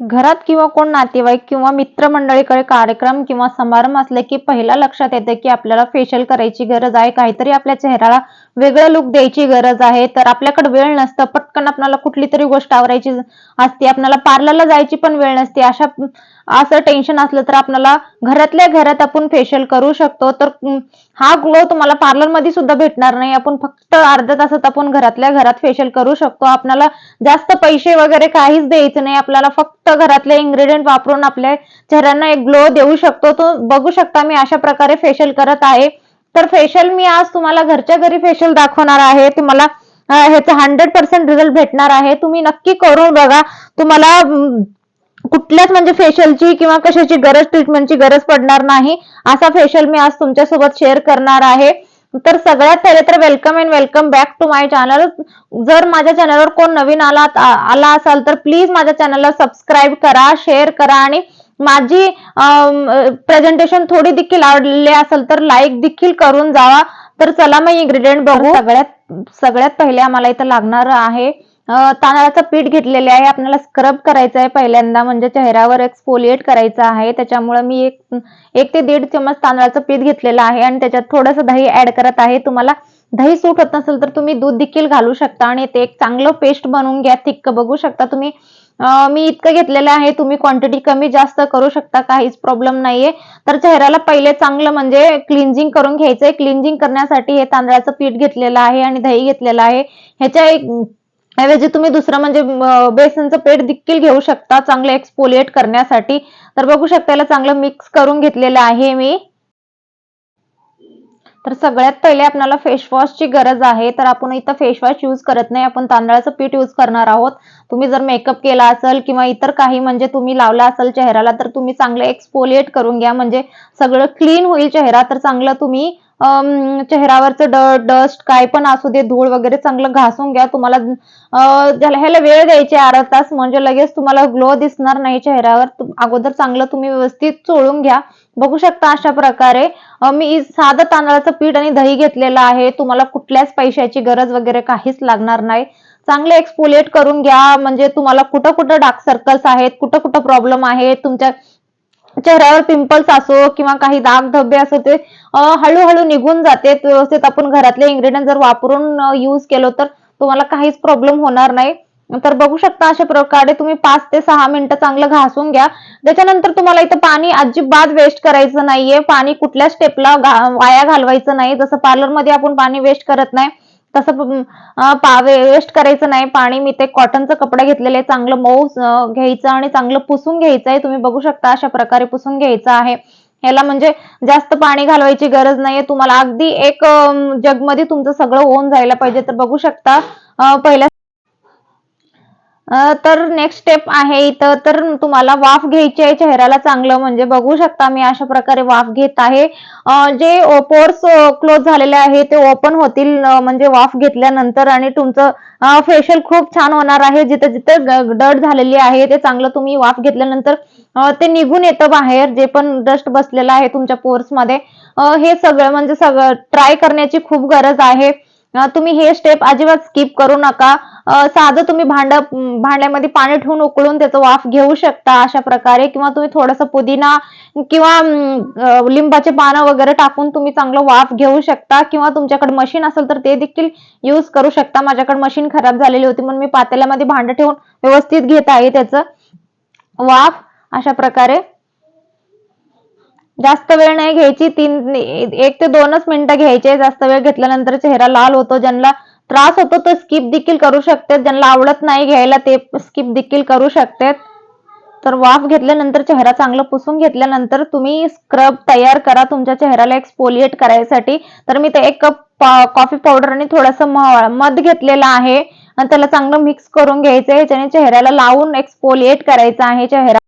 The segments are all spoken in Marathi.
घरात किंवा कोण नातेवाईक किंवा मित्रमंडळीकडे कार्यक्रम किंवा समारंभ असले की पहिला लक्षात येतं की आपल्याला फेशियल करायची गरज आहे काहीतरी आपल्या चेहऱ्याला वेगळं लुक द्यायची गरज आहे. तर आपल्याकडे वेळ नसतं पटकन आपल्याला कुठली तरी गोष्ट आवरायची असते आपल्याला पार्लरला जायची पण वेळ नसते. अशा असं टेन्शन असलं तर आपल्याला घरातल्या घरात आपण फेशियल करू शकतो. तर हा ग्लो तुम्हाला पार्लरमध्ये सुद्धा भेटणार नाही. आपण फक्त अर्ध्या तासात आपण घरातल्या घरात फेशियल करू शकतो. आपल्याला जास्त पैसे वगैरे काहीच द्यायचं नाही. आपल्याला फक्त घरातले इन्ग्रेडियंट वापरून आपल्या चेहऱ्यांना एक ग्लो देऊ शकतो. तो बघू शकता मी अशा प्रकारे फेशियल करत आहे. तर फेशियल मी आज तुम्हाला घरच्या घरी फेशियल दाखवणार आहे. तुम्हाला ह्याचा हंड्रेड पर्सेंट रिझल्ट भेटणार आहे. तुम्ही नक्की करून बघा. तुम्हाला कुठल्याच म्हणजे फेशियलची किंवा कशाची गरज ट्रीटमेंटची गरज पडणार नाही असा फेशियल मी आज तुमच्यासोबत शेअर करणार आहे. तर सगळ्यात पहिले तर welcome and welcome back to my channel जर माझ्या चॅनलवर कोण नवीन आला आला असाल तर प्लीज माझ्या चॅनलला सबस्क्राईब करा शेअर करा आणि माझी प्रेझेंटेशन थोडी देखील आवडलेली असेल तर लाईक देखील करून जावा. तर चला मग इन्ग्रेडियंट बघू. सगळ्यात सगळ्यात पहिले आम्हाला इथं लागणार आहे तांदळाचं पीठ घेतलेले आहे. आपल्याला स्क्रब करायचं आहे पहिल्यांदा. म्हणजे चेहऱ्यावर एक्सफोलिएट करायचं आहे. त्याच्यामुळे मी एक एक ते दीड चमच तांदळाचं पीठ घेतलेलं आहे. आणि त्याच्यात थोडंसं दही ऍड करत आहे. तुम्हाला दही सूट होत नसेल तर तुम्ही दूध देखील घालू शकता. आणि ते एक चांगलं पेस्ट बनवून घ्या. थिक्क बघू शकता तुम्ही. मी इतकं घेतलेलं आहे. तुम्ही क्वांटिटी कमी जास्त करू शकता. काहीच प्रॉब्लेम नाहीये. तर चेहऱ्याला पहिले चांगलं म्हणजे क्लिन्झिंग करून घ्यायचंय. क्लिन्झिंग करण्यासाठी हे तांदळाचं पीठ घेतलेलं आहे आणि दही घेतलेलं आहे. ह्याच्या एक ऐवजी तुम्ही दुसरं म्हणजे बेसनचं पेट देखील घेऊ शकता चांगलं एक्सपोलिएट करण्यासाठी. तर बघू शकता याला चांगलं मिक्स करून घेतलेलं आहे मी. तर सगळ्यात पहिले आपल्याला फेसवॉशची गरज आहे. तर आपण इथं फेसवॉश यूज करत नाही. आपण तांदळाचं पीठ यूज करणार आहोत. तुम्ही जर मेकअप केला असेल किंवा इतर काही म्हणजे तुम्ही लावला असेल चेहऱ्याला तर तुम्ही चांगलं एक्सपोलिएट करून घ्या. म्हणजे सगळं क्लीन होईल चेहरा तर चांगलं तुम्ही चेहऱ्यावरचं ड डस्ट काय पण असू दे धूळ वगैरे चांगलं घासून घ्या. तुम्हाला ह्याला वेळ द्यायची अर्धा तास म्हणजे लगेच तुम्हाला ग्लो दिसणार नाही चेहऱ्यावर. अगोदर चांगलं तुम्ही व्यवस्थित चोळून घ्या. बघू शकता अशा प्रकारे मी साधं तांदळाचं पीठ आणि दही घेतलेलं आहे. तुम्हाला कुठल्याच पैशाची गरज वगैरे काहीच लागणार नाही. चांगले एक्सपोलिएट करून घ्या. म्हणजे तुम्हाला कुठं कुठं डार्क सर्कल्स आहेत कुठं कुठं प्रॉब्लेम आहे तुमच्या चेहऱ्यावर पिंपल्स असो किंवा काही दाग धब्बे असो ते हळूहळू निघून जाते. व्यवस्थित आपण घरातले इन्ग्रेडियंट जर वापरून यूज केलो तर तुम्हाला काहीच प्रॉब्लेम होणार नाही. तर बघू शकता अशा प्रकारे तुम्ही पाच ते सहा मिनिटं चांगलं घासून घ्या. त्याच्यानंतर तुम्हाला इथं पाणी अजिबात वेस्ट करायचं नाहीये. पाणी कुठल्या स्टेपला वाया घालवायचं नाही. जसं पार्लरमध्ये आपण पाणी वेस्ट करत नाही तसं वेस्ट करायचं नाही. पाणी मी ते कॉटनचं कपडा घेतलेले आहे चांगलं मऊ घ्यायचं आणि चांगलं पुसून घ्यायचं आहे. तुम्ही बघू शकता अशा प्रकारे पुसून घ्यायचं आहे. याला म्हणजे जास्त पाणी घालवायची गरज नाहीये. तुम्हाला अगदी एक जगमध्ये तुमचं सगळं होऊन जायला पाहिजे. तर बघू शकता पहिल्या तर नेक्स्ट स्टेप आहे इथं. तर तुम्हाला वाफ घ्यायची आहे चेहऱ्याला चांगलं. म्हणजे बघू शकता मी अशा प्रकारे वाफ घेत आहे. जे पोर्स क्लोज झालेले आहे ते ओपन होतील म्हणजे वाफ घेतल्यानंतर. आणि तुमचं फेशियल खूप छान होणार आहे. जिथं जिथं डट झालेली आहे ते चांगलं तुम्ही वाफ घेतल्यानंतर ते निघून येतं बाहेर. जे पण डस्ट बसलेलं आहे तुमच्या पोर्समध्ये हे सगळं म्हणजे सगळं ट्राय करण्याची खूप गरज आहे. तुम्ही हे स्टेप अजिबात स्किप करू नका. साधं तुम्ही भांड भांड्यामध्ये पाणी ठेवून उकळून त्याचं वाफ घेऊ शकता अशा प्रकारे. किंवा तुम्ही थोडंसं पुदिना किंवा लिंबाचे पानं वगैरे टाकून तुम्ही चांगलं वाफ घेऊ शकता. किंवा तुमच्याकडे मशीन असेल तर ते देखील यूज करू शकता. माझ्याकडे मशीन खराब झालेली होती म्हणून मी पातेल्यामध्ये भांडं ठेवून व्यवस्थित घेत आहे त्याचं वाफ. अशा प्रकारे जास्त वेळ नाही घ्यायची तीन एक ते दोनच मिनिटं घ्यायचे. जास्त वेळ घेतल्यानंतर चेहरा लाल होतो ज्यांना त्रास होतो तो स्किप देखील करू शकते. ज्यांना आवडत नाही घ्यायला ते स्किप देखील करू शकते. तर वाफ घेतल्यानंतर चेहरा चांगला पुसून घेतल्यानंतर तुम्ही स्क्रब तयार करा. तुमच्या चेहऱ्याला एक्सपोलिएट करायसाठी. तर मी ते एक कप कॉफी पावडर आणि थोडंसं म- मध घेतलेलं आहे. आणि त्याला चांगलं मिक्स करून घ्यायचं आहे. चेहऱ्याला लावून एक्सपोलिएट करायचं आहे. चेहरा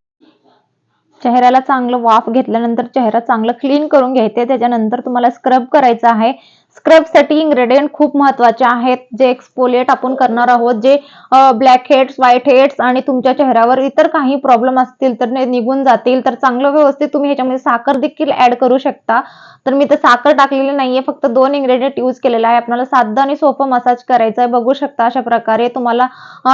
चेहऱ्याला चांगलं वाफ घेतल्यानंतर चेहरा चांगला क्लीन करून घ्यायचे त्याच्यानंतर तुम्हाला स्क्रब करायचा आहे. स्क्रबसाठी इन्ग्रेडियंट खूप महत्त्वाचे आहेत जे एक्सपोलिएट आपण करणार आहोत जे ब्लॅक हेड्स व्हाईट हेड्स आणि तुमच्या चेहऱ्यावर इतर काही प्रॉब्लेम असतील तर निघून जातील. तर चांगलं व्यवस्थित तुम्ही ह्याच्यामध्ये साखर देखील ऍड करू शकता. तर मी तर साखर टाकलेली नाहीये फक्त दोन इन्ग्रेडियंट यूज केलेला आहे. आपल्याला साधा आणि सोपं मसाज करायचं आहे. बघू शकता अशा प्रकारे तुम्हाला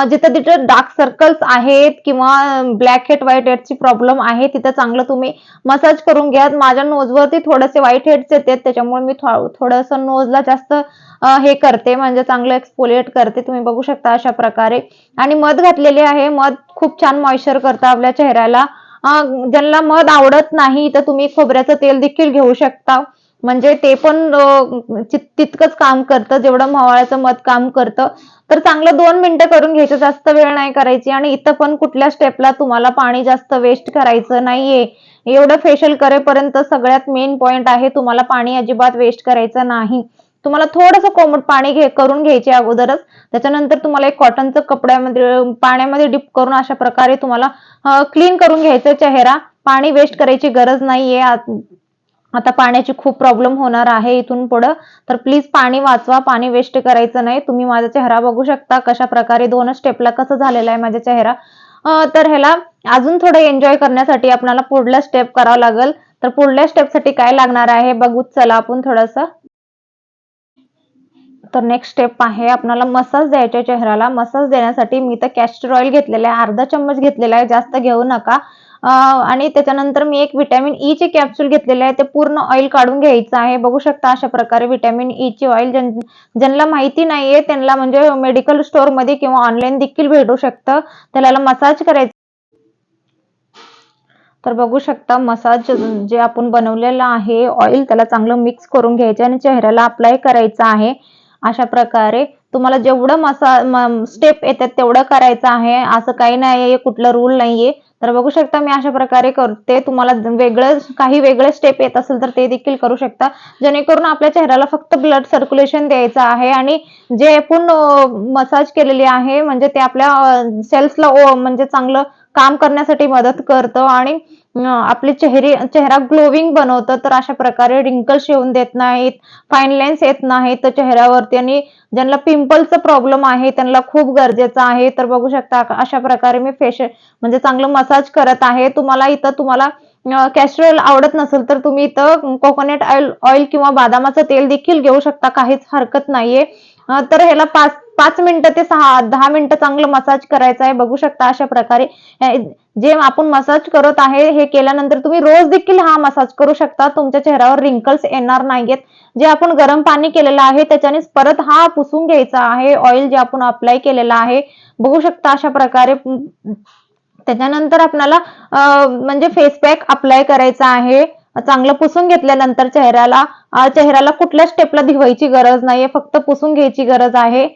जिथे जिथं तिथं डार्क सर्कल्स आहेत किंवा ब्लॅक हेड व्हाईट हेडची प्रॉब्लेम आहे तिथं चांगलं तुम्ही मसाज करून घ्या. माझ्या नोजवरती थोडेसे व्हाईट हेड्स येतात त्याच्यामुळे मी थोडंसं नोजला जास्त हे करते म्हणजे चांगलं एक्सपोलिएट करते तुम्ही बघू शकता अशा प्रकारे. आणि मध घातलेले आहे मध खूप छान मॉइश्चर करतं आपल्या चेहऱ्याला. ज्यांना मध आवडत नाही तर तुम्ही खोबऱ्याचं तेल देखील घेऊ शकता. म्हणजे ते पण तितकंच काम करतं जेवढं मवाळ्याचं मध काम करतं. तर चांगलं दोन मिनिटं करून घ्यायचं जास्त वेळ नाही करायची. आणि इथं पण कुठल्या स्टेपला तुम्हाला पाणी जास्त वेस्ट करायचं नाहीये. एवढं फेशियल करेपर्यंत सगळ्यात मेन पॉइंट आहे तुम्हाला पाणी अजिबात वेस्ट करायचं नाही. तुम्हाला थोडंसं कोमट पाणी घे करून घ्यायचे अगोदरच. त्याच्यानंतर तुम्हाला एक कॉटनचं कपड्यामध्ये पाण्यामध्ये डिप करून अशा प्रकारे तुम्हाला क्लीन करून घ्यायचं चेहरा. पाणी वेस्ट करायची गरज नाहीये. आता पाण्याची खूप प्रॉब्लेम होणार आहे इथून पुढं. तर प्लीज पाणी वाचवा. पाणी वेस्ट करायचं नाही. तुम्ही माझा चेहरा बघू शकता कशा प्रकारे दोन स्टेपला कसं झालेला आहे माझा चेहरा. तर ह्याला अजून थोडं एन्जॉय करण्यासाठी आपल्याला पुढला स्टेप करावं लागेल. तर पुढल्या स्टेपसाठी काय लागणार आहे बघूच चला आपण थोडंसं. तर नेक्स्ट स्टेप आहे आपल्याला मसाज द्यायच्या चेहऱ्याला. मसाज देण्यासाठी मी तर कॅस्टर ऑइल घेतलेलं आहे. अर्धा चम्मच घेतलेला आहे. जास्त घेऊ नका. आणि त्याच्यानंतर मी एक विटॅमिन ई e चे कॅप्सूल घेतलेले आहे. ते पूर्ण ऑइल काढून घ्यायचं आहे. बघू शकता अशा प्रकारे विटॅमिन ई चे ऑइल ज्यांना माहिती नाहीये त्यांना म्हणजे मेडिकल स्टोअरमध्ये किंवा ऑनलाईन देखील भेटू शकतं. त्याला मसाज करायचं. तर बघू शकता मसाज जे आपण बनवलेलं आहे ऑइल त्याला चांगलं मिक्स करून घ्यायचं आणि चेहऱ्याला अप्लाय करायचं आहे. अशा प्रकारे तुम्हाला जेवढं मसा स्टेप येतात तेवढं करायचं आहे. असं काही नाही कुठलं रूल नाहीये. तर बघू शकता मी अशा प्रकारे करते तुम्हाला वेगळं काही वेगळे स्टेप येत असेल तर ते देखील करू शकता. जेणेकरून आपल्या चेहऱ्याला फक्त ब्लड सर्क्युलेशन द्यायचं आहे आणि जे आपण मसाज केलेली आहे म्हणजे ते आपल्या सेल्सला म्हणजे चांगलं काम करण्यासाठी मदत करतं आणि आपली चेहरे चेहरा ग्लोविंग बनवतं तर अशा प्रकारे रिंकल्स येऊन देत नाहीत फाईन लाईन्स येत नाहीत चेहऱ्यावरती. आणि ज्यांना पिंपलचा प्रॉब्लेम आहे त्यांना खूप गरजेचं आहे. तर बघू शकता अशा प्रकारे मी फेशियल म्हणजे चांगलं मसाज करत आहे. तुम्हाला इथं तुम्हाला कॅस्टर ऑइल आवडत नसेल तर तुम्ही इथं कोकोनट ऑइल ऑइल किंवा बदामाचं तेल देखील घेऊ शकता. काहीच हरकत नाहीये. तर ह्याला पाच पाच मिनिटं ते सहा दहा मिनिटं चांगलं मसाज करायचं आहे. बघू शकता अशा प्रकारे जे आपण मसाज करत आहे हे केल्यानंतर तुम्ही रोज देखील हा मसाज करू शकता. तुमच्या चेहऱ्यावर रिंकल्स येणार नाहीयेत. जे आपण गरम पाणी केलेलं आहे त्याच्याने परत हा पुसून घ्यायचा आहे. ऑइल जे आपण अप्लाय केलेलं आहे बघू शकता अशा प्रकारे. त्याच्यानंतर आपल्याला म्हणजे फेस पॅक अप्लाय करायचा आहे. चांगलं पुसून घेतल्यानंतर चेहऱ्याला चेहऱ्याला कुठल्या स्टेपला धुवायची गरज नाहीये. फक्त पुसून घ्यायची गरज आहे.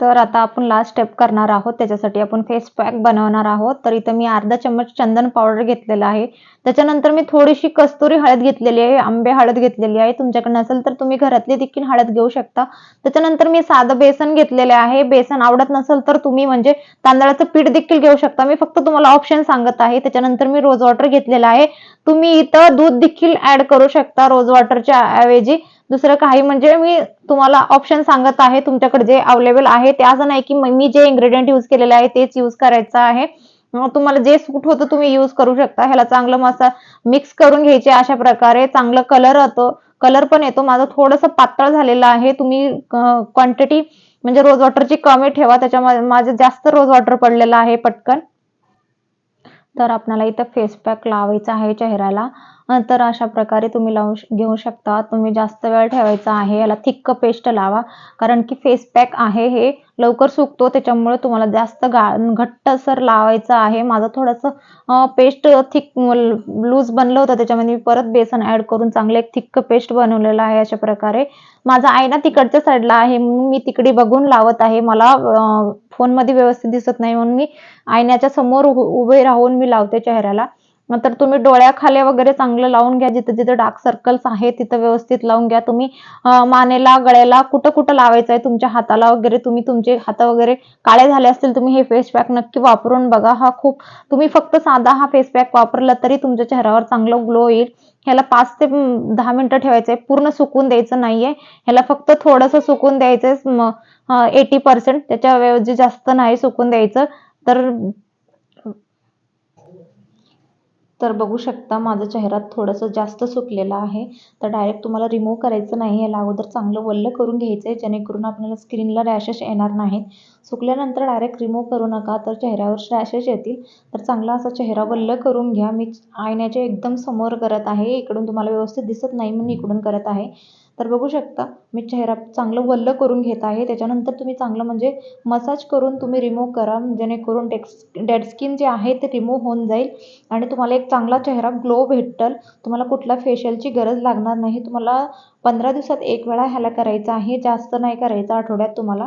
तर आता आपण लास्ट स्टेप करणार आहोत. त्याच्यासाठी आपण फेस पॅक बनवणार आहोत. तर इथं मी अर्धा चम्मच चंदन पावडर घेतलेला आहे. त्याच्यानंतर मी थोडीशी कस्तुरी हळद घेतलेली आहे. आंबे हळद घेतलेली आहे. तुमच्याकडे नसेल तर तुम्ही घरातली देखील हळद घेऊ शकता. त्याच्यानंतर मी साधं बेसन घेतलेले आहे. बेसन आवडत नसेल तर तुम्ही म्हणजे तांदळाचं पीठ देखील घेऊ शकता. मी फक्त तुम्हाला ऑप्शन सांगत आहे. त्याच्यानंतर मी रोज वॉटर घेतलेलं आहे. तुम्ही इथं दूध देखील ऍड करू शकता रोज वॉटरच्या ऐवजी. दुसरं काही म्हणजे मी तुम्हाला ऑप्शन सांगत आहे तुमच्याकडे जे अवेलेबल आहे ते असं नाही की मी जे इन्ग्रेडियंट यूज केलेले आहे तेच यूज करायचं आहे. तुम्हाला जे सूट होतं तुम्ही यूज करू शकता. ह्याला चांगलं मसा मिक्स करून घ्यायचे अशा प्रकारे. चांगलं कलर येतो. कलर पण येतो. माझं थोडंसं पातळ झालेलं आहे. तुम्ही क्वांटिटी म्हणजे रोज वॉटरची कमी ठेवा. त्याच्यामध्ये माझं जास्त रोज वॉटर पडलेलं आहे पटकन. तर आपल्याला इथं फेस पॅक लावायचा आहे चेहऱ्याला. तर अशा प्रकारे तुम्ही लावू घेऊ शकता. तुम्ही जास्त वेळ ठेवायचा आहे. याला थिक्क पेस्ट लावा. कारण की फेस पॅक आहे हे लवकर सुकतो. त्याच्यामुळे तुम्हाला जास्त गा घट्टसर लावायचं आहे. माझं थोडंसं पेस्ट थिक लूज बनलं होतं. त्याच्यामध्ये मी परत बेसन ऍड करून चांगलं एक थिक्क पेस्ट बनवलेलं आहे अशा प्रकारे. माझा आईना तिकडच्या साईडला आहे. मी तिकडे बघून लावत आहे. मला फोनमध्ये व्यवस्थित दिसत नाही म्हणून मी आईन्याच्या समोर उभे राहून मी लावते चेहऱ्याला. तर तुम्ही डोळ्याखाली वगैरे चांगलं लावून घ्या. जिथे जिथे डार्क सर्कल्स आहेत तिथं व्यवस्थित लावून घ्या. तुम्ही मानेला गळ्याला कुठं कुठं लावायचं आहे तुमच्या हाताला वगैरे तुम्ही तुमचे हात वगैरे काळे झाले असतील तुम्ही हे फेस पॅक नक्की वापरून बघा. हा खूप तुम्ही फक्त साधा हा फेस पॅक वापरला तरी तुमच्या चेहऱ्यावर चांगलं ग्लो येईल. ह्याला पाच ते दहा मिनिटं ठेवायचं आहे. पूर्ण सुकून द्यायचं नाहीये. ह्याला फक्त थोडंसं सुकून द्यायचं एटी पर्सेंट त्याच्याऐवजी जास्त नाही सुकून द्यायचं. तर तर बघू शकता माझा चेहरा थोडंसं जास्त सुकलेला आहे. तर डायरेक्ट तुम्हाला रिमूव्ह करायचं नाही याला अगोदर चांगलं वल्ल करून घ्यायचं आहे जेणेकरून आपल्याला स्किनला रॅशेस येणार नाहीत. सुकल्यानंतर डायरेक्ट रिमूव्ह करू नका तर चेहऱ्यावर रॅशेस येतील. तर चांगला असा चेहरा वल्ल करून घ्या. मी आयण्याच्या एकदम समोर करत आहे इकडून तुम्हाला व्यवस्थित दिसत नाही म्हणून इकडून करत आहे. तर बघू शकता मी चेहरा चांगलं वल्ल करून घेत आहे. त्याच्यानंतर तुम्ही चांगलं म्हणजे मसाज करून तुम्ही रिमूव्ह करा. जेणेकरून डेक्स डेड स्किन जे आहे ते रिमूव्ह होऊन जाईल आणि तुम्हाला एक चांगला चेहरा ग्लो भेटेल. तुम्हाला कुठला फेशियलची गरज लागणार नाही. तुम्हाला पंधरा दिवसात एक वेळा ह्याला करायचं आहे जास्त नाही करायचं आठवड्यात तुम्हाला.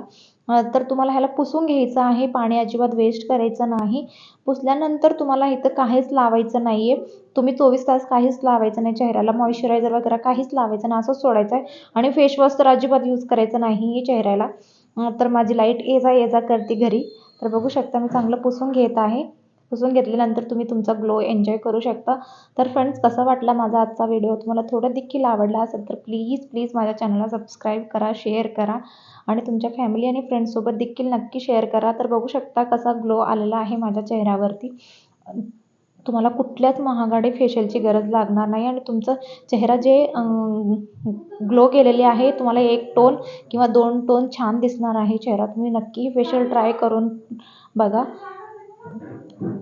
तर तुम्हाला ह्याला पुसून घ्यायचं आहे पाणी अजिबात वेस्ट करायचं नाही. पुसल्यानंतर तुम्हाला इथं काहीच लावायचं नाही आहे तुम्ही चोवीस तास काहीच लावायचं नाही. चेहऱ्याला मॉइश्चरायझर वगैरे काहीच लावायचं नाही. असंच सोडायचं आहे. आणि फेसवॉश तर अजिबात यूज करायचं नाही चेहऱ्याला. तर माझी लाइट ये जा ये जा करते घरी. तर बघू शकता मी चांगलं पुसून घेत आहे. पुसून घेतल्यानंतर तुम्ही तुमचा ग्लो एन्जॉय करू शकता. तर फ्रेंड्स कसा वाटला माझा आजचा व्हिडिओ तुम्हाला थोडा देखील आवडला असेल तर प्लीज प्लीज माझ्या चॅनलला सबस्क्राईब करा शेअर करा. आणि तुमच्या फॅमिली आणि फ्रेंड्ससोबत देखील नक्की शेअर करा. तर बघू शकता कसा ग्लो आलेला आहे माझ्या चेहऱ्यावरती. तुम्हाला कुठल्याच महागडे फेशियलची गरज लागणार नाही. आणि तुमचा चेहरा जे ग्लो केलेले आहे तुम्हाला एक टोन किंवा दोन टोन छान दिसणार आहे चेहरा. तुम्ही नक्की फेशियल ट्राय करून बघा.